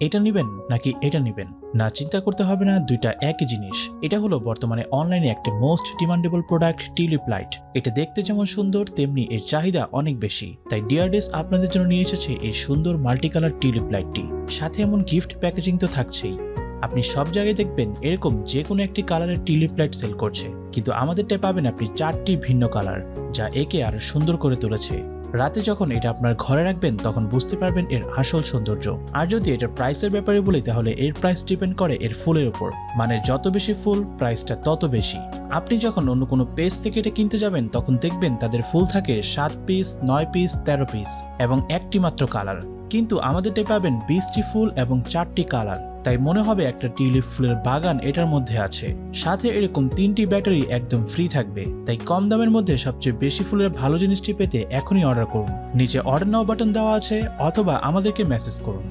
এটা নিবেন নাকি এটা নিবেন? না, চিন্তা করতে হবে না, দুইটা একই জিনিস। এটা হলো বর্তমানে অনলাইনে একটা most demandable product tulip light এটা দেখতে যেমন সুন্দর, তেমনি এর চাহিদা অনেক বেশি। তাই ডিয়ারডেস আপনাদের জন্য নিয়ে এসেছে এই সুন্দর মাল্টি কালার টিউলিপ লাইটটি সাথে এমন গিফট প্যাকেজিং তো থাকছেই। আপনি সব জায়গায় দেখবেন এরকম যে কোনো একটি কালারের টিউলিপ লাইট সেল করছে। কিন্তু আমাদেরটায় পাবেন আপনি চারটি ভিন্ন কালার যা একে আরও সুন্দর করে তুলেছে। রাতে যখন এটা আপনার ঘরে রাখবেন, তখন বুঝতে পারবেন এর আসল সৌন্দর্য। আর যদি এটা প্রাইসের ব্যাপারে বলি, তাহলে এর প্রাইস ডিপেন্ড করে এর ফুলের উপর। মানে যত বেশি ফুল প্রাইসটা তত বেশি। আপনি যখন অন্য কোনো পেজ থেকে এটা কিনতে যাবেন, তখন দেখবেন তাদের ফুল থাকে সাত পিস নয় পিস তেরো পিস এবং একটি মাত্র কালার কিন্তু আমাদেরটাই পাবেন বিশটি ফুল এবং চারটি কালার। তাই মনে হবে একটা টিউলিপ ফুলের বাগান এটার মধ্যে আছে। সাথে এরকম তিনটি ব্যাটারি একদম ফ্রি থাকবে। তাই কম দামের মধ্যে সবচেয়ে বেশি ফুলের ভালো জিনিসটি পেতে এখনই অর্ডার করুন। নিচে অর্ডার নাও বাটন দেওয়া আছে অথবা আমাদেরকে মেসেজ করুন।